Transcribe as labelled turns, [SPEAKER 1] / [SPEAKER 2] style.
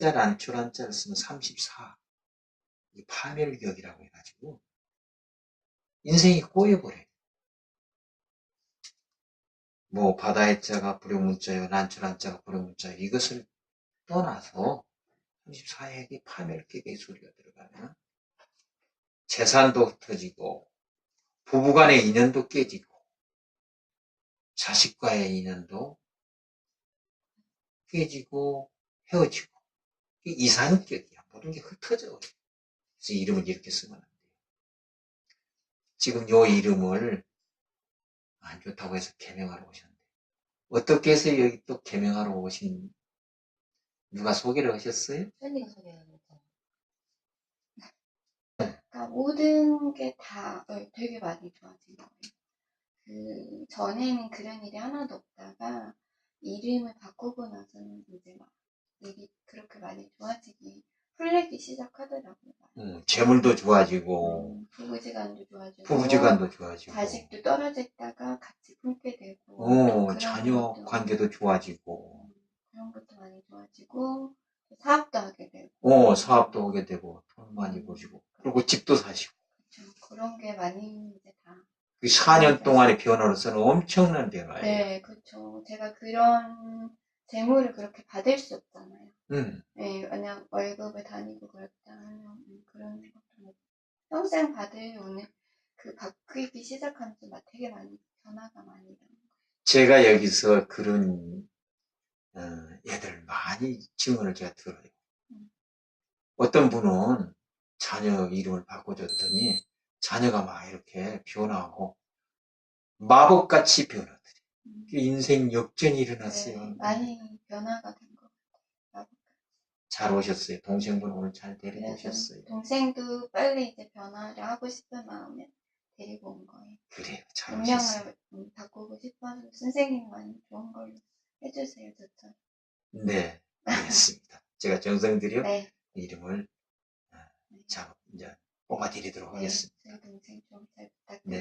[SPEAKER 1] 짤 안초란 짤을 쓰면 34. 이 파멸격이라고 해가지고 인생이 꼬여버려요. 뭐 바다의 자가 불용문자요, 난초란 자가 불용문자요. 이것을 떠나서 34에게 파멸격의 소리가 들어가면 재산도 흩어지고 부부간의 인연도 깨지고 자식과의 인연도 깨지고 헤어지고 이게 이산격이야. 모든 게 흩어져. 그래서 이름을 이렇게 쓰면 안 돼요. 지금 요 이름을 안 좋다고 해서 개명하러 오셨는데 어떻게 해서 여기 또 개명하러 오신 누가 소개를 하셨어요?
[SPEAKER 2] 팬이가 소개하는 거. 그러니까 모든 게 다 되게 많이 좋아진 거예요. 그 전에는 그런 일이 하나도 없다가 이름을 바꾸고 나서는 이제 막 일이 그렇게 많이 좋아지기 풀리기 시작하더라고요.
[SPEAKER 1] 음, 재물도 좋아지고
[SPEAKER 2] 음, 부부지간도 좋아지고
[SPEAKER 1] 부부지간도 좋아지고
[SPEAKER 2] 자식도 떨어져 있다가 같이 품게 되고 또
[SPEAKER 1] 어, 자녀 관계도 좋아지고
[SPEAKER 2] 음, 그런 것도 많이 좋아지고 사업도 하게 되고
[SPEAKER 1] 어, 사업도 하게 되고 돈 많이 버시고 그리고 집도 사시고
[SPEAKER 2] 그렇죠. 그런 게 많이 이제
[SPEAKER 1] 다그 4년 동안의 변화로서는 엄청난 변화예요.
[SPEAKER 2] 네, 그렇죠. 제가 그런 재물을 그렇게 받을 수 없잖아요.
[SPEAKER 1] 음,
[SPEAKER 2] 네, 만약 월급을 다니고 그랬다 하면 음, 그런 것도 못- 평생 받을 오늘 그 바뀌기 시작한 지막 되게 많이 변화가 많이 거예요.
[SPEAKER 1] 제가 여기서 그런 어, 애들 많이 증언을 제가 들어요.
[SPEAKER 2] 음.
[SPEAKER 1] 어떤 분은 자녀 이름을 바꿔줬더니 자녀가 막 이렇게 변화하고 마법같이 변하더래.
[SPEAKER 2] 음,
[SPEAKER 1] 그 인생 역전이 일어났어요.
[SPEAKER 2] 네, 많이 변화가 된.
[SPEAKER 1] 잘 오셨어요. 동생분 오늘 잘 데리고 오셨어요.
[SPEAKER 2] 동생도 빨리 이제 변화를 하고 싶은 마음에 데리고 온 거예요.
[SPEAKER 1] 그래요. 잘 오셨어요.
[SPEAKER 2] 음, 바꾸고 싶어서 선생님 많이 좋은 걸로 해주세요, 저처럼.
[SPEAKER 1] 네, 알겠습니다. 제가 정성 들여
[SPEAKER 2] 네.
[SPEAKER 1] 이름을 아, 자 이제 뽑아드리도록
[SPEAKER 2] 네,
[SPEAKER 1] 하겠습니다.
[SPEAKER 2] 저희 동생 좀 잘 부탁드립니다.
[SPEAKER 1] 네.